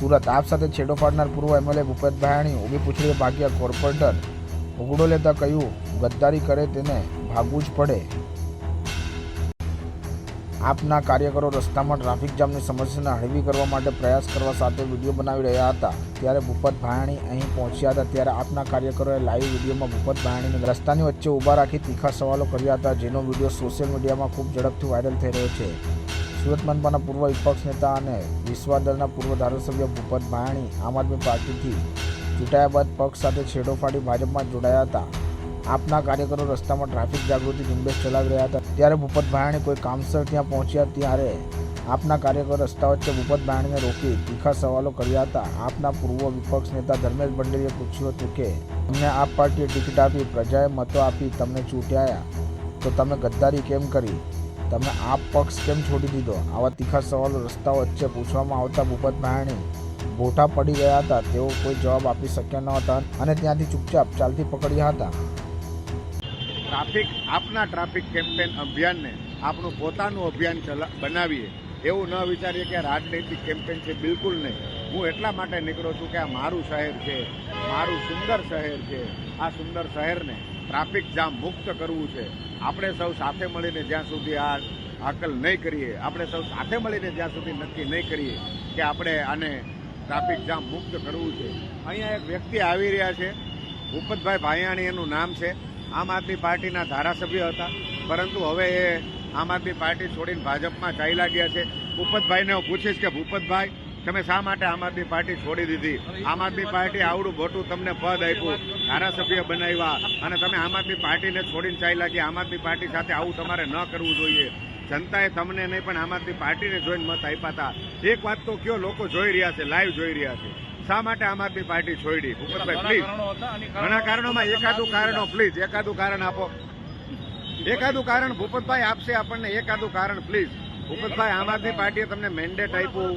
સુરત. આપ સાથે છેડો ફાડનાર પૂર્વ એમએલએ ભૂપત ભાયાણી, ઊભી પૂછડીએ ભાગ્યા કોર્પોરેટર ઉગડો લેતા કહ્યું, ગદ્દારી કરે તેને ભાગવું જ પડે. આપના કાર્યકરો રસ્તામાં ટ્રાફિક જામની સમસ્યાને હળવી કરવા માટે પ્રયાસ કરવા સાથે વીડિયો બનાવી રહ્યા હતા. ત્યારે ભૂપત ભાયાણી અહીં પહોંચ્યા હતા. ત્યારે આપના કાર્યકરોએ લાઈવ વિડીયોમાં ભૂપત ભાયાણીને રસ્તાની વચ્ચે ઊભા રાખી તીખા સવાલો કર્યા હતા, જેનો વીડિયો સોશિયલ મીડિયામાં ખૂબ ઝડપથી વાયરલ થઈ રહ્યો છે. સુરત મનપાના પૂર્વ વિપક્ષ નેતા અને વિશ્વાદળના પૂર્વ ધારાસભ્ય ભૂપત ભાયાણી આમ આદમી પાર્ટીથી ચૂંટાયા બાદ પક્ષ સાથે છેડો ફાડી ભાજપમાં જોડાયા હતા. આપના કાર્યકરો રસ્તામાં ટ્રાફિક જાગૃતિ ઝુંબેશ ચલાવી રહ્યા હતા. ત્યારે ભૂપત ભાયાણી કોઈ કામસર ત્યાં પહોંચ્યા ત્યારે આપના કાર્યકરો રસ્તા વચ્ચે ભૂપત ભાયાણીને રોકી તીખા સવાલો કર્યા હતા. આપના પૂર્વ વિપક્ષ નેતા ધર્મેશ ભંડેરીએ પૂછ્યું હતું કે, તમને આપ પાર્ટીએ ટિકિટ આપી, પ્રજાએ મતો આપી, તમને ચૂંટ્યા. તો તમે ગદ્દારી કેમ કરી? તમે આપ પક્ષ કેમ છોડી દીધો? આવા તીખા સવાલો રસ્તા વચ્ચે પૂછવામાં આવતા ભૂપત ભાયાણી બોઠા પડી ગયા હતા. તેઓ કોઈ જવાબ આપી શક્યા ન હતા અને ત્યાંથી ચૂપચાપ ચાલતી પકડ્યા હતા. ટ્રાફિક, આપના ટ્રાફિક કેમ્પેન અભિયાનને આપણું પોતાનું અભિયાન બનાવીએ. એવું ન વિચારીએ કે આ રાજનૈતિક કેમ્પેન છે. બિલકુલ નહીં. હું એટલા માટે નીકળો છું કે આ મારું શહેર છે. મારું સુંદર શહેર છે. આ સુંદર શહેરને ટ્રાફિક જામ મુક્ત કરવું છે. આપણે સૌ સાથે મળીને જ્યાં સુધી આ હાકલ નહીં કરીએ, આપણે સૌ સાથે મળીને જ્યાં સુધી નક્કી નહીં કરીએ કે આપણે આને ટ્રાફિક જામ મુક્ત કરવું છે. અહીંયા એક વ્યક્તિ આવી રહ્યા છે. ભૂપતભાઈ ભાયાણી એનું નામ છે. આમ આદમી પાર્ટીના ધારાસભ્ય હતા. પરંતુ હવે એ આમ આદમી પાર્ટી છોડીને ભાજપમાં ચાલ્યા ગયા છે. ભૂપતભાઈને હું પૂછીશ કે ભૂપતભાઈ તમે શા માટે આમ આદમી પાર્ટી છોડી દીધી? આમ આદમી પાર્ટી આવડું મોટું તમને પદ આપ્યું ધારાસભ્ય બનાવ્યા અને તમે આમ આદમી પાર્ટીને છોડીને ચાલ્યા ગયા. આમ આદમી પાર્ટી સાથે આવું તમારે ન કરવું જોઈએ. જનતાએ તમને નહીં પણ આમ આદમી પાર્ટીને જોઈને મત આપ્યા હતા. એક વાત તો કયો લોકો જોઈ રહ્યા છે લાઈવ જોઈ રહ્યા છે. શા માટે આમ આદમી પાર્ટી છોડી? ભૂપતભાઈ પ્લીઝ ઘણા કારણોમાં એકાદું કારણો પ્લીઝ એકાદું કારણ આપો. એકાદું કારણ ભૂપતભાઈ આપશે આપણને એકાદું કારણ પ્લીઝ ભૂપતભાઈ આમ આદમી પાર્ટીએ તમને મેન્ડેટ આપ્યું.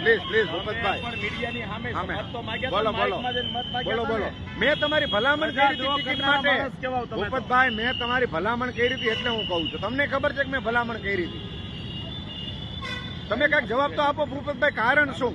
please please Bhupatbhai. સામે. બોલો બોલો. બોલો બોલો. મેં તમારી ભલામણ કરી હતી ટિકિટ માટે. ભૂપતભાઈ મેં તમારી ભલામણ કરી હતી એટલે હું કહું છું. તમને ખબર છે કે મેં ભલામણ કરી હતી? તમે કાંઈક જવાબ તો આપો ભૂપતભાઈ કારણ શું?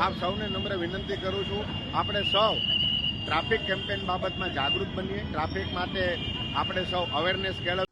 આપ સૌને નમ્ર વિનંતી કરું છું, આપણે સૌ ટ્રાફિક કેમ્પેન બાબતમાં જાગૃત બનીએ. ટ્રાફિક માટે આપણે સૌ અવેરનેસ કેળવીએ.